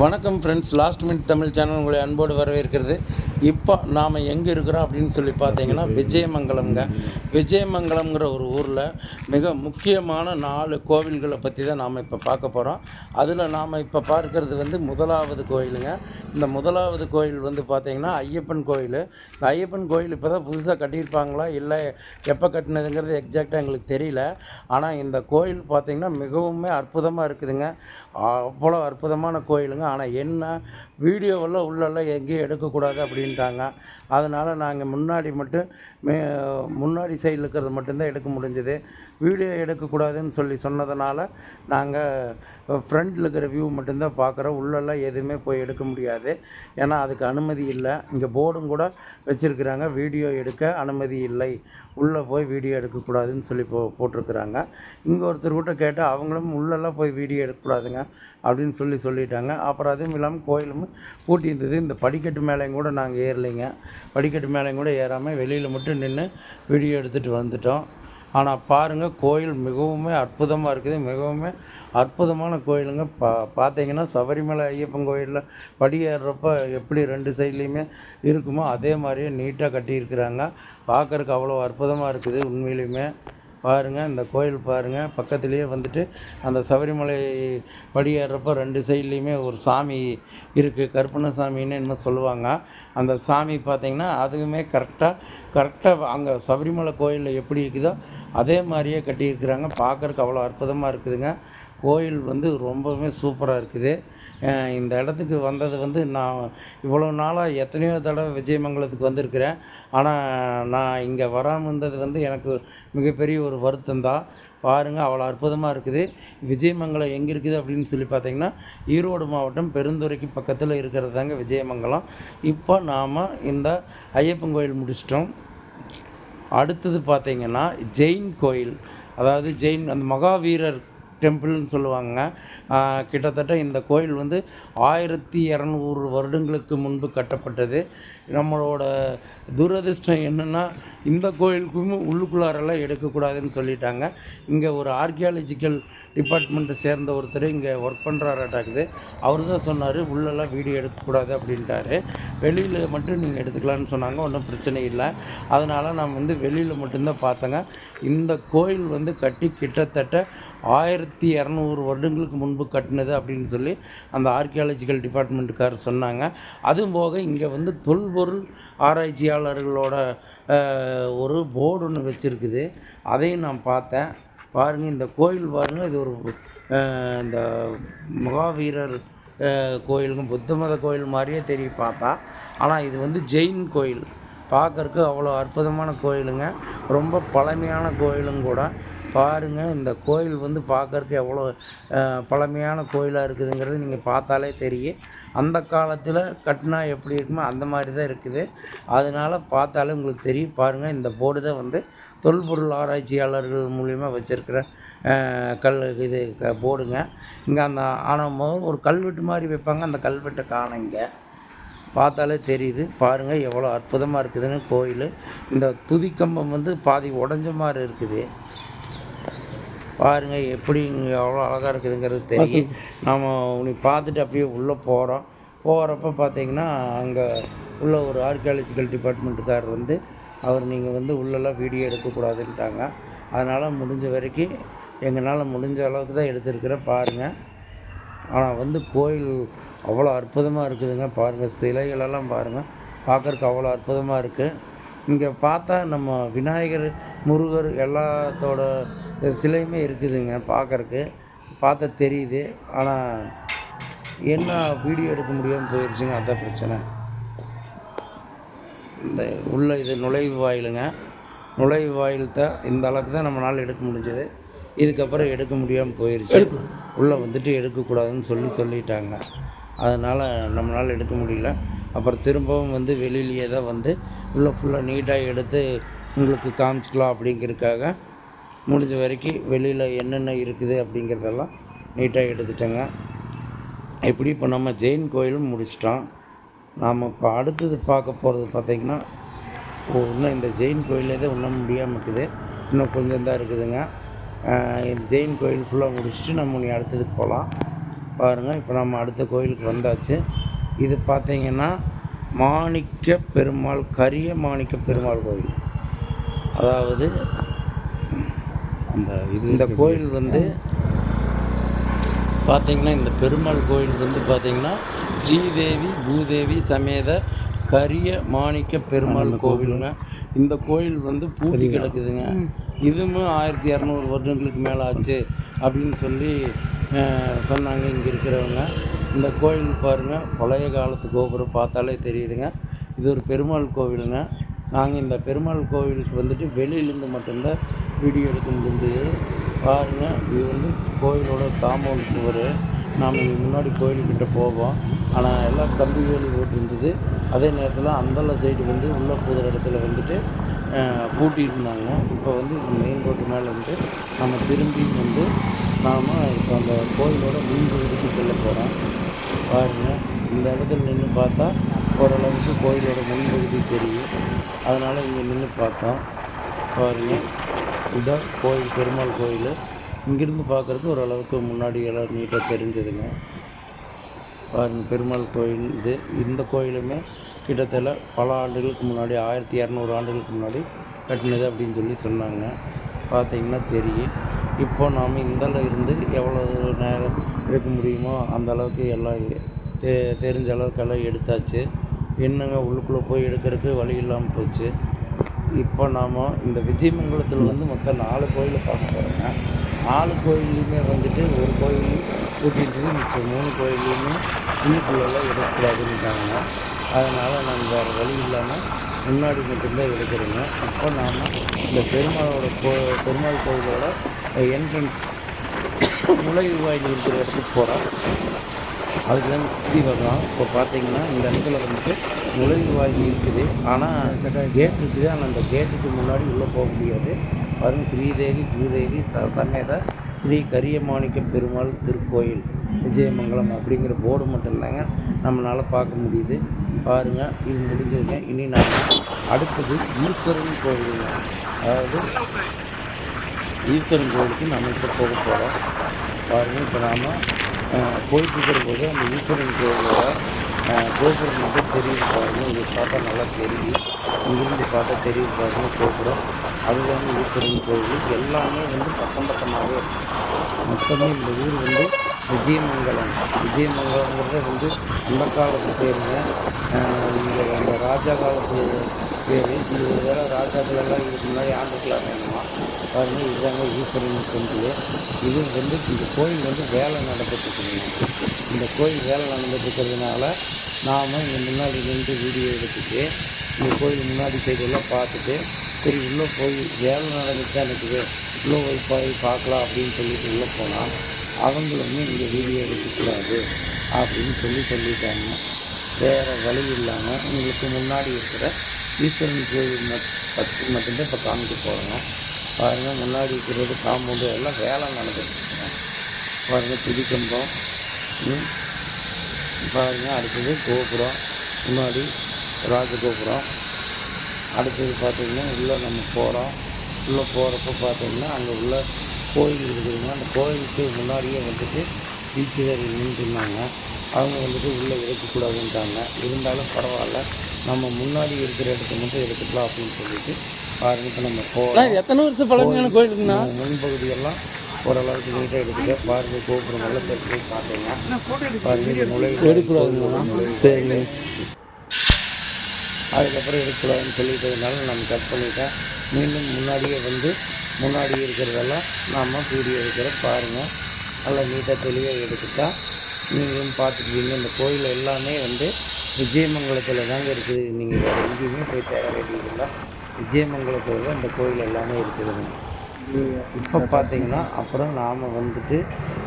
வணக்கம் friends last minute Tamil channel உங்களை அன்போடு வரவேற்கிறது. இப்போ நாம் எங்கே இருக்கிறோம் அப்படின்னு சொல்லி பார்த்தீங்கன்னா விஜயமங்கலம்ங்க. விஜயமங்கலம்ங்கிற ஒரு ஊரில் மிக முக்கியமான நாலு கோவில்களை பற்றி தான் நாம் இப்போ பார்க்க போகிறோம் அதில் நாம் இப்போ பார்க்கறது வந்து முதலாவது கோயிலுங்க. இந்த முதலாவது கோயில் வந்து பார்த்தீங்கன்னா ஐயப்பன் கோயில். இந்த ஐயப்பன் கோயில் இப்போ தான் புதுசாக கட்டியிருப்பாங்களா? இல்லை எப்போ கட்டினதுங்கிறது எக்ஸாக்டாக எங்களுக்கு தெரியல. ஆனால் இந்த கோயில் பார்த்தீங்கன்னா மிகவுமே அற்புதமாக இருக்குதுங்க. அவ்வளோ அற்புதமான கோயிலுங்க. ஆனால் என்ன? வீடியோவெல்லாம் உள்ளெல்லாம் எங்கேயும் எடுக்கக்கூடாது அப்படின்னு அப்படின்ட்டாங்க அதனால் நாங்கள் முன்னாடி மட்டும் மே முன்னாடி சைடில் இருக்கிறது மட்டும்தான் எடுக்க முடிஞ்சது. வீடியோ எடுக்கக்கூடாதுன்னு சொல்லி சொன்னதுனால நாங்கள் ஃப்ரண்டில் இருக்கிற வியூ மட்டும்தான் பார்க்குறோம். உள்ளெல்லாம் எதுவுமே போய் எடுக்க முடியாது. ஏன்னா அதுக்கு அனுமதி இல்லை. இங்கே போர்டும் கூட வச்சுருக்குறாங்க. வீடியோ எடுக்க அனுமதி இல்லை. உள்ளே போய் வீடியோ எடுக்கக்கூடாதுன்னு சொல்லி போ போட்டிருக்குறாங்க. இங்கே ஒருத்தர் கிட்ட கேட்டால் அவங்களும் உள்ளெல்லாம் போய் வீடியோ எடுக்கக்கூடாதுங்க அப்படின்னு சொல்லி சொல்லிட்டாங்க. அப்புறம் அதுவும் இல்லாமல் கோயிலும் பூட்டி இருந்தது. இந்த படிக்கட்டு மேலேயும் கூட நாங்கள் ஏறலைங்க. படிக்கட்டு மேலேயும் கூட ஏறாமல் வெளியில் மட்டும் நின்று வீடியோ எடுத்துகிட்டு வந்துட்டோம். ஆனால் பாருங்கள் கோயில் மிகவுமே அற்புதமாக இருக்குது. மிகவுமே அற்புதமான கோயிலுங்க. பா பார்த்தீங்கன்னா சபரிமலை ஐயப்பன் கோயிலில் படி ஏறுறப்ப எப்படி ரெண்டு சைட்லேயுமே இருக்குமோ அதே மாதிரியே நீட்டாக கட்டியிருக்கிறாங்க. பார்க்குறக்கு அவ்வளோ அற்புதமாக இருக்குது உண்மையிலுமே. பாருங்கள் இந்த கோயில் பாருங்கள் பக்கத்துலேயே வந்துட்டு அந்த சபரிமலை படி ரெண்டு சைட்லேயுமே ஒரு சாமி இருக்குது கருப்பண்ண சாமின்னு என்னமோ சொல்லுவாங்க. அந்த சாமி பார்த்திங்கன்னா அதுவுமே கரெக்டாக கரெக்டாக அங்கே சபரிமலை கோயிலில் எப்படி இருக்குதோ அதே மாதிரியே கட்டியிருக்கிறாங்க. பார்க்குறக்கு அவ்வளோ அற்புதமாக இருக்குதுங்க. கோயில் வந்து ரொம்பவுமே சூப்பராக இருக்குது. இந்த இடத்துக்கு வந்தது வந்து நான் இவ்வளோ நாளாக எத்தனையோ தடவை விஜயமங்கலத்துக்கு வந்திருக்கிறேன். ஆனால் நான் இங்கே வராமல் இருந்தது வந்து எனக்கு மிகப்பெரிய ஒரு வருத்தம் தான். பாருங்கள் அவ்வளோ அற்புதமாக இருக்குது. விஜயமங்கலம் எங்கே இருக்குது அப்படின்னு சொல்லி பார்த்தீங்கன்னா ஈரோடு மாவட்டம் பெருந்துறைக்கு பக்கத்தில் இருக்கிறது தாங்க விஜயமங்கலம். இப்போ நாம் இந்த ஐயப்பன் கோயில் முடிச்சிட்டோம். அடுத்தது பார்த்தீங்கன்னா ஜெயின் கோயில். அதாவது ஜெயின் அந்த மகாவீரர் டெம்பிள்னு சொல்லுவாங்க. கிட்டத்தட்ட இந்த கோயில் வந்து ஆயிரத்தி இரநூறு வருடங்களுக்கு முன்பு கட்டப்பட்டது. நம்மளோட துரதிர்ஷ்டம் என்னென்னா இந்த கோயிலுக்கும் உள்ளுக்குள்ளாரெல்லாம் எடுக்கக்கூடாதுன்னு சொல்லிட்டாங்க. இங்கே ஒரு ஆர்கியாலஜிக்கல் டிபார்ட்மெண்ட்டை சேர்ந்த ஒருத்தர் இங்கே ஒர்க் பண்ணுறாராட்டாக்குது அவர் தான் சொன்னார் உள்ளெல்லாம் வீடியோ எடுக்கக்கூடாது அப்படின்ட்டாரு. வெளியில் மட்டும் நீங்கள் எடுத்துக்கலாம்னு சொன்னாங்க ஒன்றும் பிரச்சனை இல்லை. அதனால் நான் வந்து வெளியில் மட்டும்தான் பார்த்தேங்க. இந்த கோயில் வந்து கட்டி கிட்டத்தட்ட ஆயிரத்தி இரநூறு வருடங்களுக்கு முன்பு கட்டினது அப்படின்னு சொல்லி அந்த ஆர்கியாலஜிக்கல் டிபார்ட்மெண்ட்டுக்கார் சொன்னாங்க. அதுவும் போக இங்கே வந்து தொல்பொருள் ஆராய்ச்சியாளர்களோட ஒரு போர்டு ஒன்று வச்சுருக்குது. அதையும் நான் பார்த்தேன். பாருங்கள் இந்த கோயில் பாருங்கள் இது ஒரு இந்த மகாவீரர் கோயிலுக்கும் கோயிலுங்க. புத்த மத கோயில் மாதிரியே தெரியும் பார்த்தா. ஆனால் இது வந்து ஜெயின் கோயில். பார்க்கறக்கு அவ்வளோ அற்புதமான கோயிலுங்க. ரொம்ப பழமையான கோயிலும் கூட. பாருங்கள் இந்த கோயில் வந்து பார்க்குறக்கு எவ்வளோ பழமையான கோயிலாக இருக்குதுங்கிறது நீங்கள் பார்த்தாலே தெரியும். அந்த காலத்தில் கட்டினா எப்படி இருக்குமோ அந்த மாதிரி தான் இருக்குது. அதனால் பார்த்தாலே உங்களுக்கு தெரியும். பாருங்கள் இந்த போர்டு தான் வந்து தொல்பொருள் ஆராய்ச்சியாளர்கள் மூலிமா வச்சுருக்கிற கல் இது க போர்டுங்க. இங்கே அந்த ஆனால் ஒரு கல்வெட்டு மாதிரி வைப்பாங்க. அந்த கல்வெட்டை காணுங்க. இங்கே பார்த்தாலே தெரியுது. பாருங்கள் எவ்வளோ அற்புதமாக இருக்குதுன்னு கோயில். இந்த துதிக்கம்பம் வந்து பாதி உடஞ்ச மாதிரி இருக்குது. பாருங்கள் எப்படி இங்கே எவ்வளோ அழகாக இருக்குதுங்கிறது தெரியும். நாம் உன்னை பார்த்துட்டு அப்படியே உள்ளே போகிறோம் போகிறப்ப பார்த்தீங்கன்னா அங்கே உள்ள ஒரு ஆர்கியாலஜிக்கல் டிபார்ட்மெண்ட்டுக்கார் வந்து அவர் நீங்கள் வந்து உள்ளெல்லாம் வீடியோ எடுக்கக்கூடாதுன்ட்டாங்க. அதனால் முடிஞ்ச வரைக்கும் எங்களால் முடிஞ்ச அளவுக்கு தான் எடுத்திருக்கிறேன் பாருங்கள் ஆனால் வந்து கோயில் அவ்வளோ அற்புதமாக இருக்குதுங்க. பாருங்கள் சிலைகளெல்லாம் பாருங்கள் பார்க்கறக்கு அவ்வளோ அற்புதமாக இருக்குது இங்கே பார்த்தா நம்ம விநாயகர் முருகர் எல்லாத்தோட சிலையுமே இருக்குதுங்க பார்க்கறக்கு. பார்த்தா தெரியுது. ஆனால் என்ன வீடியோ எடுக்க முடியாமல் போயிடுச்சுங்க அதான் பிரச்சனை. இந்த உள்ள இது நுழைவு வாயிலுங்க. நுழைவு வாயில் தான் இந்த அளவுக்கு தான் நம்மளால் எடுக்க முடிஞ்சது. இதுக்கப்புறம் எடுக்க முடியாமல் போயிடுச்சு உள்ளே வந்துட்டு எடுக்கக்கூடாதுன்னு சொல்லி சொல்லிட்டாங்க. அதனால் நம்மளால் எடுக்க முடியல. அப்புறம் திரும்பவும் வந்து வெளியிலேயே தான் வந்து உள்ளே ஃபுல்லாக நீட்டாக எடுத்து உங்களுக்கு காமிச்சிக்கலாம் அப்படிங்கிறதுக்காக முடிஞ்ச வரைக்கும் வெளியில் என்னென்ன இருக்குது அப்படிங்கிறதெல்லாம் நீட்டாக எடுத்துட்டேங்க. இப்படி இப்போ நம்ம ஜெயின் கோயிலும் முடிச்சிட்டோம். நாம் இப்போ அடுத்தது பார்க்க போகிறது பார்த்திங்கன்னா இன்னும் இந்த ஜெயின் கோயிலே தான் இன்னும் முடியாமல் இருக்குது. இன்னும் கொஞ்சம் தான் இருக்குதுங்க. இந்த ஜெயின் கோயில் ஃபுல்லாக முடிச்சுட்டு நம்ம இனி அடுத்ததுக்கு போகலாம் பாருங்கள் இப்போ நம்ம அடுத்த கோயிலுக்கு வந்தாச்சு. இது பார்த்திங்கன்னா மாணிக்க பெருமாள் கரிய மாணிக்க பெருமாள் கோயில். அதாவது அந்த இது இந்த கோயில் வந்து பார்த்தீங்கன்னா இந்த பெருமாள் கோயில் வந்து பார்த்தீங்கன்னா ஸ்ரீதேவி பூதேவி சமேத கரிய மாணிக்க பெருமாள் கோவிலுங்க. இந்த கோயில் வந்து பூட்டி கிடக்குதுங்க. இதுவும் ஆயிரத்தி இரநூறு வருடங்களுக்கு மேலே ஆச்சு அப்படின்னு சொல்லி சொன்னாங்க இங்கே இருக்கிறவங்க. இந்த கோயில் பாருங்கள் பழைய காலத்து கோபுரம் பார்த்தாலே தெரியுதுங்க. இது ஒரு பெருமாள் கோவிலுங்க. நாங்கள் இந்த பெருமாள் கோவிலுக்கு வந்துட்டு வெளியிலேருந்து மட்டும்தான் வீடியோ எடுக்க முடிஞ்சது பாருங்கள் இது வந்து கோயிலோட காம்பவுண்ட் சுவர். நாம் இங்கே முன்னாடி கோயில்கிட்ட போவோம். ஆனால் எல்லாம் கம்பி வேலி போட்டிருந்தது. அதே நேரத்தில் அந்தல சைடு வந்து உள்ள போகிற இடத்துல வந்துட்டு பூட்டியிருந்தாங்க. இப்போ வந்து மெயின் ரோட்டு மேலே வந்து நம்ம திரும்பி வந்து நாம் இப்போ அந்த கோயிலோட முன் பகுதிக்கு செல்ல போகிறோம் பாருங்கள் இந்த இடத்துல நின்று பார்த்தா ஓரளவுக்கு கோயிலோட முன்பகுதி தெரியும். அதனால் இங்கே நின்று பார்த்தோம். பாருங்கள் இதுதான் கோயில் பெருமாள் கோயில். இங்கிருந்து பார்க்குறதுக்கு ஓரளவுக்கு முன்னாடி எல்லாம் நீட்டாக தெரிஞ்சதுங்க. பாருங்க பெருமாள் கோயில் இது. இந்த கோயிலுமே கிட்டத்தட்ட பல ஆண்டுகளுக்கு முன்னாடி ஆயிரத்தி இரநூறு ஆண்டுகளுக்கு முன்னாடி கட்டினது அப்படின்னு சொல்லி சொன்னாங்க. பார்த்தீங்கன்னா தெரியும். இப்போ நாம் இந்தளவு இருந்து எவ்வளோ நேரம் எடுக்க முடியுமோ அந்த அளவுக்கு எல்லாம் தெ தெரிஞ்ச அளவுக்கு எல்லாம் எடுத்தாச்சு. என்னங்க உள்ளுக்குள்ளே போய் எடுக்கிறதுக்கு வழி இல்லாமல் போச்சு? இப்போ நாம் இந்த விஜயமங்கலத்தில் வந்து மொத்தம் நாலு கோயிலை பார்க்க போகிறோங்க நாலு கோயில்லையுமே வந்துட்டு ஒரு கோயில் கூட்டிட்டு மிச்சம் மூணு கோயில்லையுமே உள்ளுக்குள்ளெல்லாம் எடுக்கக்கூடாதுன்னுட்டாங்க. அதனால் நாங்கள் வேறு வழி இல்லாமல் முன்னாடி மட்டும்தான் எடுக்கிறோங்க. இப்போ நாம் இந்த பெருமாளோட கோ பெருமாள் கோயிலோட என்ட்ரன்ஸ் நுழைவு வாயில் இருக்கிற இடத்துக்கு போகிறோம் அதுக்குதான் சுற்றி வர்றோம் இப்போ பார்த்தீங்கன்னா இந்த இடத்துல வந்துட்டு நுழைவாயில் இருக்குது. ஆனால் கேட் இருக்குது. ஆனால் அந்த கேட்டுக்கு முன்னாடி உள்ளே போக முடியாது. பாருங்க ஸ்ரீதேவி பூதேவி த சமேத ஸ்ரீ கரியமாணிக்க பெருமாள் திருக்கோயில் விஜயமங்கலம் அப்படிங்கிற போர்டு மட்டும் இல்லைங்க நம்மளால் பார்க்க முடியுது. பாருங்கள் இது முடிஞ்சதுங்க. இனி நான் அடுத்தது ஈஸ்வரன் கோவிலுங்க அதாவது ஈஸ்வரன் கோயிலுக்கு நம்ம இப்போ போக போகிறோம் பாருங்கள் இப்போ நாம் போயிட்டு போது அந்த ஈஸ்வரன் கோவிலோட கோபுரம் வந்து தெரியுது பாருங்கள் இது பார்த்தா நல்லா தெரியும் இங்கிருந்து பார்த்தா தெரியுது பாருங்கள் கோபுரம். வந்து ஈஸ்வரன் கோவில் எல்லாமே வந்து பக்கம் பக்கமாகவே மொத்தமே இந்த ஊர் வந்து விஜயமங்கலம். விஜயமங்கலங்கிறத வந்து அந்த காலத்து பேருங்க. இங்கே அந்த ராஜா காலத்து பேர் இருபது வேற ராஜாக்களெல்லாம் இதுக்கு முன்னாடி ஆண்டுக்கலாம் வேணுமா பாருங்க இதுதாங்க ஈஸ்வரன் டெம்பிள் இது வந்து இந்த கோயில் வந்து வேலை நடந்துட்டு இந்த கோயில் வேலை நடந்துட்டு இருக்கிறதுனால நாம் இங்கே முன்னாடி நின்று வீடியோ எடுத்துட்டு இந்த கோயில் முன்னாடி செய்தியெல்லாம் பார்த்துட்டு சரி உள்ளே போய் வேலை நடந்துட்டு தான் இருக்குது உள்ளே போய் போய் பார்க்கலாம் அப்படின்னு சொல்லிட்டு உள்ளே போனால் அவங்களுமே இங்கே வீடியோ எடுக்கக்கூடாது அப்படின்னு சொல்லி சொல்லிட்டாங்க வேறு வழி இல்லாமல் உங்களுக்கு முன்னாடி இருக்கிற ஈஸ்வரன் கோயில் மட் பற்றி மட்டும்தான் இப்போ காமிக்க போகிறோங்க பாருங்கள் முன்னாடி இருக்கிறது காம்பவுண்டு எல்லாம் வேலை நடந்துட்டுருக்குங்க பாருங்கள் திடிக்கம்பம் பாருங்கள் அடுத்தது கோபுரம். முன்னாடி ராஜகோபுரம். அடுத்தது பார்த்தீங்கன்னா உள்ளே நம்ம போகிறோம் உள்ளே போகிறப்ப பார்த்தீங்கன்னா அங்கே உள்ள கோயில் இருக்குதுங்க. அந்த கோயிலுக்கு முன்னாடியே வந்துட்டு டீச்சர் நின்றுருந்தாங்க. அவங்க வந்துட்டு உள்ளே எடுக்கக்கூடாதுன்ட்டாங்க இருந்தாலும் பரவாயில்ல. நம்ம முன்னாடி இருக்கிற இடத்த மட்டும் எடுத்துக்கலாம் அப்படின்னு சொல்லிட்டு பாருங்க நம்ம போகிறோம் எத்தனை வருஷம் பழமையான கோயிலுக்குண்ணா முன்பகுதியெல்லாம் ஓரளவுக்கு நீட்டாக எடுத்துக்க பாருங்க கோபுரம் நல்லா தெரிஞ்சு பார்த்தீங்க பாருங்க நுழைவு அதுக்கப்புறம் எடுக்கக்கூடாதுன்னு சொல்லிட்டதுனால நம்ம கட் பண்ணிட்டேன். மீண்டும் முன்னாடியே வந்து முன்னாடி இருக்கிறதெல்லாம் நாம் வீடியோ எடுக்கிற பாருங்கள் நல்லா நீட்டாக தெளிவாக எடுத்துட்டா நீங்களும் பார்த்துக்குவீங்க. இந்த கோயில் எல்லாமே வந்து விஜயமங்கலத்தில் தாங்க இருக்குது. நீங்கள் வேறு எங்கேயுமே போய் தேட வேண்டியதில்லை. விஜயமங்கலத்தில் தான் இந்த கோயில் எல்லாமே இருக்குதுங்க. இப்போ பார்த்தீங்கன்னா அப்புறம் நாம் வந்துட்டு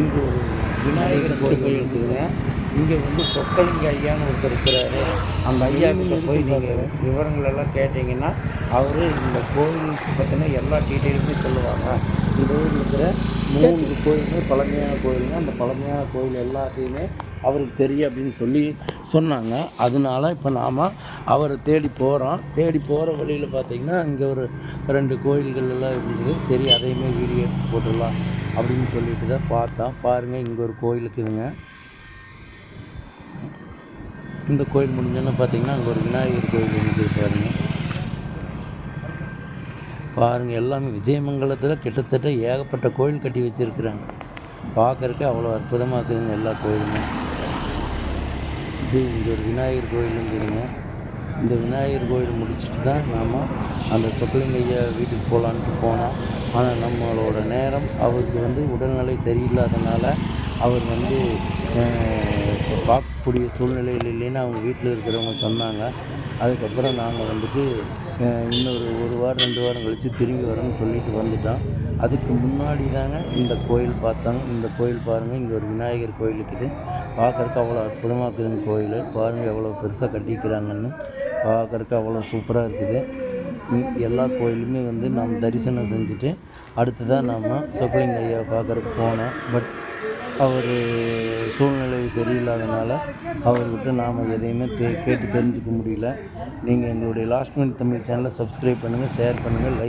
இங்கே ஒரு விநாயகர் கோயில் இருக்குதுங்க. இங்கே வந்து சொக்கலிங்க ஐயான்னு ஒருத்தர் இருக்கிறாரு. அந்த ஐயா கிட்ட போய் நீங்கள் விவரங்களெல்லாம் கேட்டிங்கன்னா அவர் இந்த கோயிலுக்கு பார்த்தீங்கன்னா எல்லா டீட்டெயிலுமே சொல்லுவாங்க. இந்த ஊரில் இருக்கிற மூன்று கோயிலுமே பழமையான கோயிலுங்க. அந்த பழமையான கோயில் எல்லாத்தையுமே அவருக்கு தெரியும் அப்படின்னு சொல்லி சொன்னாங்க. அதனால இப்போ நாம் அவரை தேடி போகிறோம் தேடி போகிற வழியில் பார்த்தீங்கன்னா இங்கே ஒரு ரெண்டு கோயில்கள் எல்லாம் இருந்தது சரி அதையுமே வீடியோ எடுத்து போட்டுடலாம் அப்படின்னு சொல்லிட்டு தான் பார்த்தோம். பாருங்கள் இங்கே ஒரு கோயில் இருக்குதுங்க. இந்த கோயில் முடிஞ்சோன்னு பார்த்தீங்கன்னா அங்கே ஒரு விநாயகர் கோயில் இருக்குது பாருங்கள் பாருங்கள் எல்லாமே விஜயமங்கலத்தில் கிட்டத்தட்ட ஏகப்பட்ட கோயில் கட்டி வச்சுருக்குறாங்க. பார்க்குறக்கே அவ்வளோ அற்புதமாக இருக்குதுங்க எல்லா கோயிலுமே. இது இங்கே ஒரு விநாயகர் கோயிலுங்கிறீங்க. இந்த விநாயகர் கோயில் முடிச்சுட்டு தான் நாம் அந்த சொக்கலிங்கையா வீட்டுக்கு போகலான்ட்டு போனோம். ஆனால் நம்மளோட நேரம் அவருக்கு வந்து உடல்நிலை சரியில்லாதனால அவர் வந்து பார்க்கக்கூடிய சூழ்நிலையில் இல்லைன்னு அவங்க வீட்டில் இருக்கிறவங்க சொன்னாங்க. அதுக்கப்புறம் நாங்கள் வந்துட்டு இன்னொரு ஒரு வாரம் ரெண்டு வாரம் கழித்து திரும்பி வரேன்னு சொல்லிட்டு வந்துட்டோம் அதுக்கு முன்னாடி தாங்க இந்த கோயில் பார்த்தாங்க. இந்த கோயில் பாருங்கள் இங்கே ஒரு விநாயகர் கோயில் இருக்குது. பார்க்குறக்கு அவ்வளோ அற்புதமாக இருக்குதுங்க கோயில். பாருங்கள் எவ்வளோ பெருசாக கட்டிக்கிறாங்கன்னு பார்க்குறக்கு அவ்வளோ சூப்பராக இருக்குது. எல்லா கோயிலுமே வந்து நாம் தரிசனம் செஞ்சுட்டு அடுத்ததாக நாம் சொக்கலிங்க ஐயா பார்க்கறக்கு போனோம். பட் அவர் சூழ்நிலை சரியில்லாதனால அவர்கிட்ட நாம் எதையுமே தே கேட்டு தெரிஞ்சுக்க முடியல. நீங்கள் எங்களுடைய லாஸ்ட் மினிட் தமிழ் சேனலை சப்ஸ்கிரைப் பண்ணுங்கள் ஷேர் பண்ணுங்கள் லைக்